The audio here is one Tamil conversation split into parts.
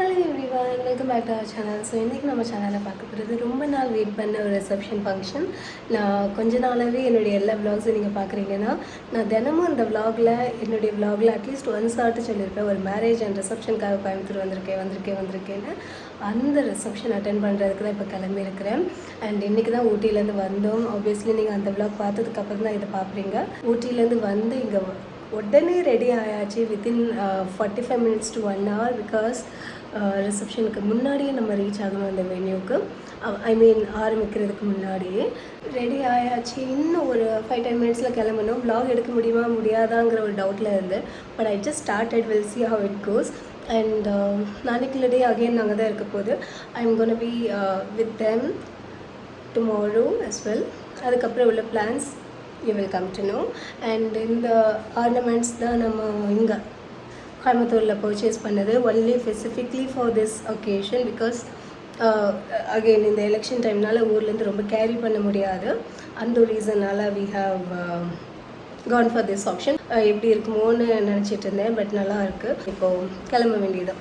Hello everyone welcome back to our channel so இன்றைக்கி நம்ம சேனலில் பார்க்க போகிறது ரொம்ப நாள் வெயிட் பண்ண ஒரு ரிசப்ஷன் ஃபங்க்ஷன் நான் கொஞ்ச நாளாகவே என்னுடைய எல்லா விலாக்ஸும் நீங்கள் பார்க்குறீங்கன்னா நான் தினமும் அந்த விலாகில் என்னுடைய விலாகில் அட்லீஸ்ட் ஒன்ஸ் ஆட்டு சொல்லியிருப்பேன். ஒரு மேரேஜ் அண்ட் ரிசப்ஷனுக்காக கோயம்புத்தூர் வந்திருக்கேன் வந்திருக்கேன் வந்திருக்கேன்னு. அந்த ரிசப்ஷன் அட்டன் பண்ணுறதுக்கு தான் இப்போ கிளம்பியிருக்கிறேன். அண்ட் இன்றைக்கி தான் ஊட்டியிலேருந்து வந்தோம். ஆப்வியஸ்லி நீங்கள் அந்த விலாக் பார்த்ததுக்கப்புறம் தான் இதை பார்க்குறீங்க ஊட்டியிலேருந்து வந்து இங்கே உடனே ரெடி ஆயாச்சு within forty five minutes to one hour because ரிசப்ஷனுக்கு முன்னாடியே நம்ம ரீச் ஆகணும் அந்த வென்யூக்கு ஐ மீன் ஆரம்பிக்கிறதுக்கு முன்னாடியே. ரெடி ஆயாச்சு. இன்னும் ஒரு ஃபைவ் டென் மினிட்ஸில் கிளம்பணும். ப்ளாக் எடுக்க முடியுமா முடியாதாங்கிற ஒரு டவுட்டில் இருந்து but I just started will see how it goes and நாளைக்குள்ள டே அகெயின் நாங்கள் தான் இருக்க போது I am gonna be with them tomorrow as well அதுக்கப்புறம் உள்ள plans you will come to know and இந்த ஆர்னமெண்ட்ஸ் தான் நம்ம இங்கே கோயம்புத்தூரில் பர்ச்சேஸ் பண்ணது only specifically for this occasion because again இந்த எலெக்ஷன் டைம்னால ஊர்லேருந்து ரொம்ப கேரி பண்ண முடியாது. அந்த ரீசனால் we have gone for this option எப்படி இருக்குமோன்னு நினச்சிட்டு இருந்தேன் பட் நல்லா இருக்குது இப்போது கிளம்ப வேண்டியதான்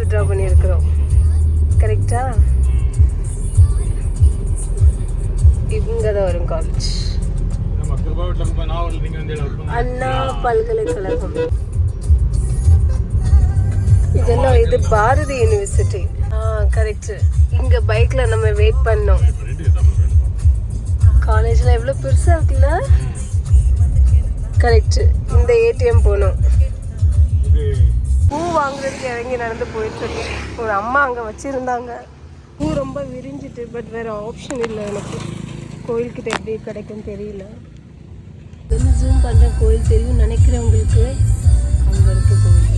வித்ட்ரா பண்ணியிருக்கிறோம். கரெக்டா இங்கே தான் வரும் காலேஜ் அண்ணா பல்கலைக்கழகம். இதெல்லாம் இது பாரதி யூனிவர்சிட்டி ஆ கரெக்ட் இங்கே பைக்கில் நம்ம வெயிட் பண்ணோம். காலேஜில் எவ்வளோ பெருசாக இருக்குல்ல? கரெக்ட் இந்த ஏடிஎம் போகணும் பூ வாங்குறதுக்கு இறங்கி நடந்து போயிட்டு இருக்கேன் ஒரு அம்மா அங்கே வச்சுருந்தாங்க. பூ ரொம்ப விரிஞ்சிட்டு பட் வேற ஆப்ஷன் இல்லை எனக்கு. கோயில்கிட்ட எப்படி கிடைக்கும் தெரியல. ஜூம் பண்ணுற கோயில் தெரியும் நினைக்கிறவங்களுக்கு அங்கே இருக்க கோயில்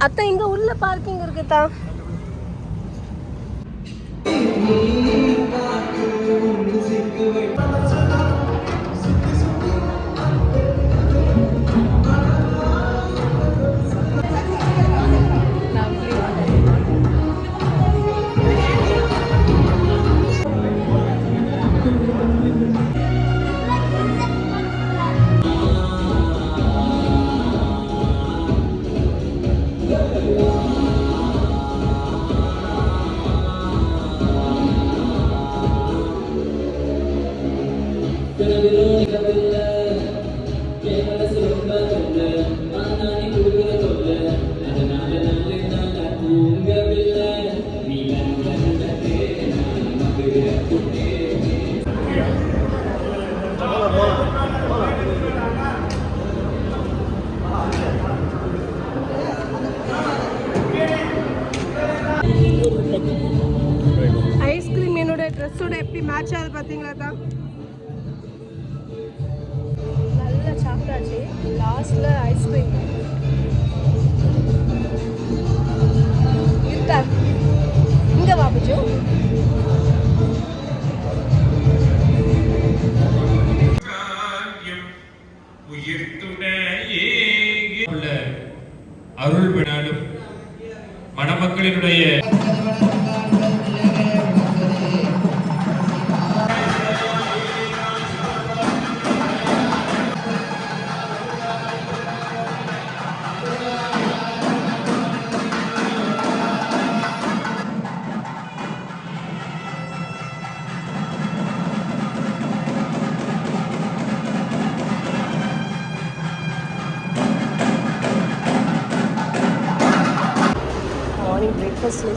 அத்தை இங்க உள்ள பார்க்கிங் இருக்குதா காய்ச்சாது பார்த்தீங்களா தான் நல்லா சாப்பிட்டாச்சு. லாஸ்ட்டில் ஐஸ்கிரீம் இருக்கா இங்கே வாப்பிச்சோம் அருள் வினாலும் மணமக்களினுடைய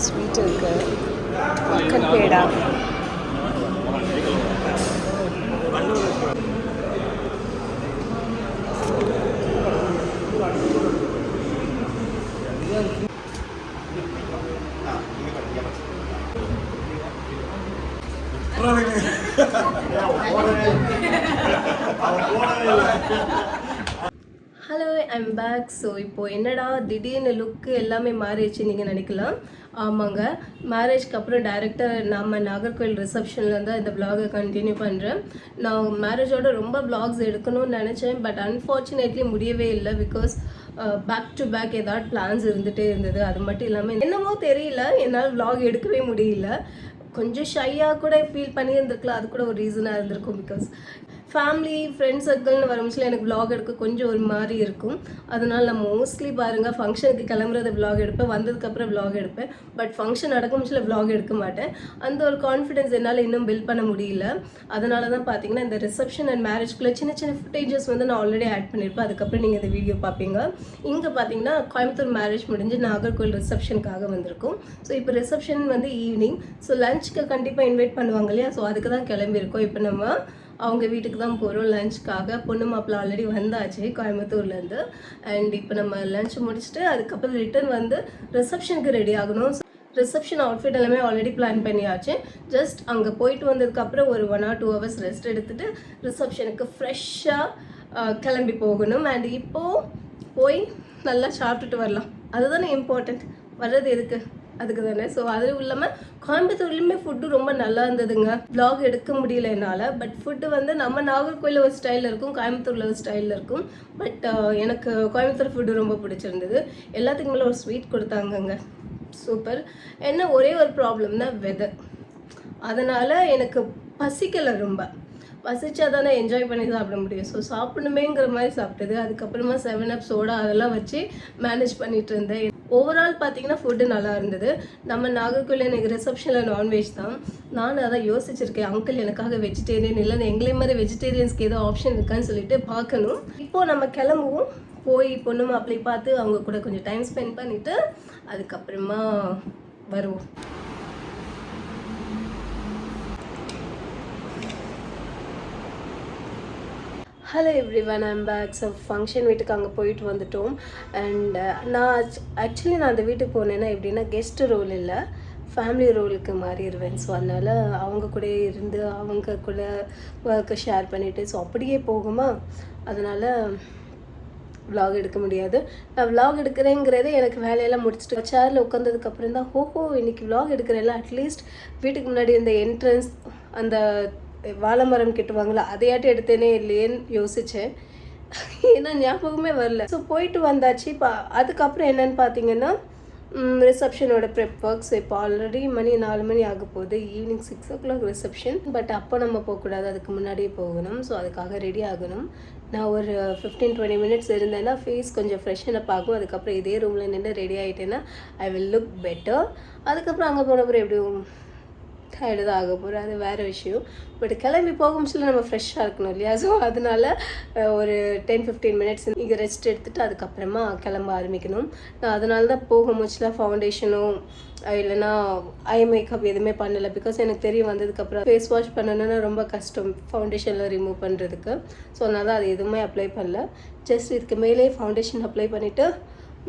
ஸ்வீட் இருக்கு மக்கள் பேடா ஹலோ ஐம் பேக் ஸோ இப்போது என்னடா திடீர்னு லுக்கு எல்லாமே மாறிடுச்சு நீங்கள் நினைக்கலாம். ஆமாங்க. மேரேஜ்க்கு அப்புறம் டேரெக்டாக நம்ம நாகர்கோவில் ரிசப்ஷனில் தான் இந்த பிளாகை கண்டினியூ பண்ணுறேன் நான் மேரேஜோட ரொம்ப பிளாக்ஸ் எடுக்கணும்னு நினச்சேன். பட் அன்ஃபார்ச்சுனேட்லி முடியவே இல்லை பிகாஸ் பேக் டு பேக் ஏதாவது பிளான்ஸ் இருந்துகிட்டே இருந்தது. அது மட்டும் இல்லாமல் என்னமோ தெரியல. என்னால் vlog எடுக்கவே முடியல. கொஞ்சம் ஷையாக கூட ஃபீல் பண்ணியிருந்துருக்கலாம். அது கூட ஒரு ரீசனாக இருந்திருக்கும் பிகாஸ் ஃபேமிலி ஃப்ரெண்ட்ஸ் சர்க்கிள்னு வரமிச்சில் எனக்கு விலாக் எடுக்க கொஞ்சம் ஒரு மாதிரி இருக்கும். அதனால் நான் மோஸ்ட்லி பாருங்கள் ஃபங்க்ஷனுக்கு கிளம்புறது விலாக் எடுப்பேன் வந்ததுக்கப்புறம் விலாக் எடுப்பேன். பட் ஃபங்க்ஷன் நடக்கும்ச்சில் விலாக் எடுக்க மாட்டேன். அந்த ஒரு கான்ஃபிடென்ஸ் என்னால் இன்னும் பில்ட் பண்ண முடியல. அதனால தான் பார்த்தீங்கன்னா இந்த ரிசப்ஷன் அண்ட் மேரேஜ்குள்ளே சின்ன சின்ன ஃபுட்டேஜஸ் வந்து நான் ஆல்ரெடி ஆட் பண்ணியிருப்பேன் அதுக்கப்புறம் நீங்கள் இந்த வீடியோ பார்ப்பீங்க இங்கே பார்த்தீங்கன்னா கோயம்புத்தூர் மேரேஜ் முடிஞ்சு நாகர்கோவில் ரிசப்ஷனுக்காக வந்திருக்கும். ஸோ இப்போ ரிசப்ஷன் வந்து ஈவினிங் ஸோ லஞ்சுக்கு கண்டிப்பாக இன்வைட் பண்ணுவாங்க இல்லையா? ஸோ அதுக்கு தான் கிளம்பியிருக்கோம். இப்போ நம்ம அவங்க வீட்டுக்கு தான் போகிறோம் லஞ்சுக்காக பொண்ணு மாப்பிள்ள ஆல்ரெடி வந்தாச்சு கோயம்புத்தூர்லேருந்து. அண்ட் இப்போ நம்ம லஞ்ச் முடிச்சுட்டு அதுக்கப்புறம் ரிட்டர்ன் வந்து ரிசப்ஷனுக்கு ரெடி ஆகணும். ரிசப்ஷன் அவுட்ஃபிட் எல்லாமே ஆல்ரெடி பிளான் பண்ணியாச்சு. ஜஸ்ட் அங்கே போயிட்டு வந்ததுக்கப்புறம் ஒரு one or two hours rest எடுத்துகிட்டு ரிசப்ஷனுக்கு ஃப்ரெஷ்ஷாக கிளம்பி போகணும். அண்ட் இப்போது போய் நல்லா சாப்பிட்டுட்டு வரலாம். அதுதானே இம்பார்ட்டண்ட் வர்றது எதுக்கு? அதுக்கு தானே ஸோ அதுவும் இல்லாமல் கோயம்புத்தூர்லேயுமே ஃபுட்டு ரொம்ப நல்லா இருந்ததுங்க. Vlog எடுக்க முடியல என்னால் பட் ஃபுட்டு வந்து நம்ம நாகர்கோயிலில் ஒரு ஸ்டைலில் இருக்கும் கோயம்புத்தூரில் ஒரு ஸ்டைலில் இருக்கும். பட் uh, எனக்கு கோயம்புத்தூர் ஃபுட்டு ரொம்ப பிடிச்சிருந்தது. எல்லாத்துக்கு மேலே ஒரு ஸ்வீட் கொடுத்தாங்கங்க. சூப்பர் என்ன ஒரே ஒரு ப்ராப்ளம்னா வெதர் அதனால் எனக்கு பசிக்கலை ரொம்ப. பசிச்சா தானே என்ஜாய் பண்ணி சாப்பிட முடியும். ஸோ சாப்பிடணுமேங்கிற மாதிரி சாப்பிட்டது. அதுக்கப்புறமா செவன் அப் சோடா அதெல்லாம் வச்சு மேனேஜ் பண்ணிட்டு இருந்தேன். ஓவரால் பார்த்தீங்கன்னா ஃபுட்டு நல்லா இருந்தது. நம்ம நாகர்கோவில் எனக்கு ரிசப்ஷனில் நான்வெஜ் தான். நானும் அதான் யோசிச்சிருக்கேன். அங்கிள் எனக்காக வெஜிடேரியன் இல்லை எங்களே மாதிரி வெஜிடேரியன்ஸ்க்கு ஏதோ ஆப்ஷன் இருக்கான்னு சொல்லிட்டு பார்க்கணும். இப்போது நம்ம கிளம்புவோம். போய் பொண்ணு மாப்பிள்ளை பார்த்து அவங்க கூட கொஞ்சம் டைம் ஸ்பெண்ட் பண்ணிவிட்டு அதுக்கப்புறமா வருவோம். Hello every one I'm back so function வீட்டுக்கு அங்கே போயிட்டு வந்துட்டோம். அண்ட் uh, நான் ஆக்சுவலி நான் அந்த வீட்டுக்கு போனேன்னா எப்படின்னா கெஸ்ட் ரோல் இல்லை ஃபேமிலி ரோலுக்கு மாறிடுவேன் ஸோ அதனால் அவங்க கூட இருந்து அவங்க கூட ஒர்க்கை ஷேர் பண்ணிவிட்டு ஸோ அப்படியே போகுமா? அதனால் விலாக் எடுக்க முடியாது. நான் விலாக் எடுக்கிறேங்கிறதே எனக்கு வேலையெல்லாம் முடிச்சுட்டு சேரில் உட்காந்ததுக்கப்புறம் தான் ஹோஹோ இன்றைக்கி விலாக் எடுக்கிறேன்ல அட்லீஸ்ட் வீட்டுக்கு முன்னாடி இந்த என்ட்ரன்ஸ் அந்த வாழை மரம் கெட்டுவாங்களா? அதையாட்டி எடுத்தேனே இல்லையேன்னு யோசித்தேன் ஏன்னா ஞாபகமே வரல. ஸோ போயிட்டு வந்தாச்சு. இப்போ அதுக்கப்புறம் என்னன்னு பார்த்தீங்கன்னா ரிசப்ஷனோட ப்ரெப் ஒர்க்ஸ் இப்போ ஆல்ரெடி மணி நாலு மணி ஆக போகுது. Evening six o'clock reception but அப்போ நம்ம போகக்கூடாது. அதுக்கு முன்னாடியே போகணும். ஸோ அதுக்காக ரெடி ஆகணும். நான் ஒரு ஃபிஃப்டீன் டுவெண்ட்டி மினிட்ஸ் இருந்தேன்னா ஃபேஸ் கொஞ்சம் ஃப்ரெஷ்ஷன் அப் ஆகும். அதுக்கப்புறம் இதே ரூமில் நின்று ரெடி ஆகிட்டேன்னா ஐ வில் லுக் பெட்டர் அதுக்கப்புறம் அங்கே போனப்புறம் எப்படி டயர்டு தான் ஆக போகிறோம் அது வேறு விஷயம். பட் கிளம்பி போகும்போது நம்ம ஃப்ரெஷ்ஷாக இருக்கணும் இல்லையா? ஸோ அதனால ஒரு டென் ஃபிஃப்டீன் மினிட்ஸ் இங்கே ரெஸ்ட் எடுத்துட்டு அதுக்கப்புறமா கிளம்ப ஆரம்பிக்கணும். நான் அதனால தான் போகும்போதுல ஃபவுண்டேஷனும் இல்லைன்னா ஐ மேக்கப் எதுவுமே பண்ணலை. பிகாஸ் எனக்கு தெரிய வந்ததுக்கப்புறம் ஃபேஸ் வாஷ் பண்ணணும்னா ரொம்ப கஷ்டம் ஃபவுண்டேஷனில் ரிமூவ் பண்ணுறதுக்கு ஸோ அதனால அது எதுவுமே அப்ளை பண்ணல. ஜஸ்ட் இதுக்கு மேலே ஃபவுண்டேஷன் அப்ளை பண்ணிவிட்டு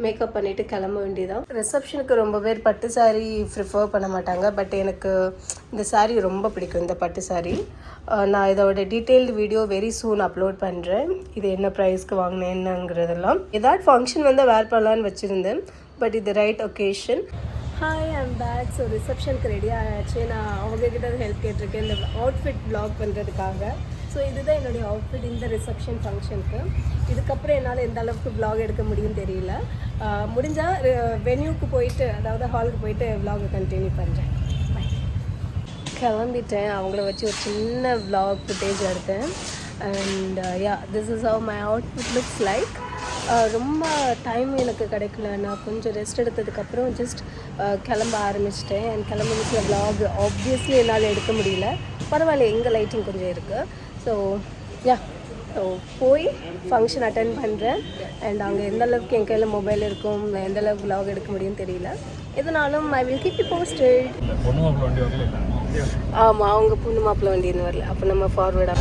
மேக்கப் பண்ணிவிட்டு கிளம்ப வேண்டியதான் ரிசப்ஷனுக்கு ரொம்ப பேர் பட்டு சாரீ ப்ரிஃபர் பண்ண மாட்டாங்க. பட் எனக்கு இந்த சாரீ ரொம்ப பிடிக்கும் இந்த பட்டு சாரீ நான் இதோட detailed video very soon upload பண்ணுறேன் இது என்ன ப்ரைஸ்க்கு வாங்கினேன் என்னங்கிறதெல்லாம். ஏதாவது ஃபங்க்ஷன் வந்து வேர் பண்ணலான்னு வச்சுருந்தேன். பட் இது right occasion hi I'm back so ரிசப்ஷனுக்கு ரெடி ஆயாச்சு. நான் அவங்கக்கிட்ட ஹெல்ப் கேட்டிருக்கேன். இந்த அவுட்ஃபிட் ப்ளாக் பண்ணுறதுக்காக ஸோ இதுதான் என்னுடைய அவுட்ஃபிட் இந்த ரிசப்ஷன் ஃபங்க்ஷனுக்கு இதுக்கப்புறம் என்னால் எந்த அளவுக்கு விலாக் எடுக்க முடியும் தெரியல. முடிஞ்சால் வென்யூக்கு போயிட்டு அதாவது ஹாலுக்கு போயிட்டு விலாகை கண்டினியூ பண்ணுறேன் கிளம்பிட்டேன். அவங்கள வச்சு ஒரு சின்ன விலாக் ஃபுட்டேஜ் எடுத்தேன். And yeah this is how my outfit looks like ரொம்ப டைம் எனக்கு கிடைக்கல. நான் கொஞ்சம் ரெஸ்ட் எடுத்ததுக்கப்புறம் ஜஸ்ட் கிளம்ப ஆரம்பிச்சிட்டேன். அண்ட் கிளம்ப முடிச்ச vlog ஆப்வியஸ்லி என்னால் எடுக்க முடியல. பரவாயில்ல எங்கள் லைட்டிங் கொஞ்சம் இருக்குது ஸோ யா ஸோ போய் ஃபங்க்ஷன் அட்டன் பண்ணுறேன் அண்ட் அங்கே எந்த அளவுக்கு என் கையில் மொபைல் இருக்கும் நான் எந்த அளவுக்கு vlog எடுக்க முடியும் தெரியல. எதுனாலும் I will keep you posted ஆமாம் அவங்க பொண்ணு மாப்பிள்ளை வண்டி இன்னும் வரல. அப்போ நம்ம ஃபார்வேர்டாக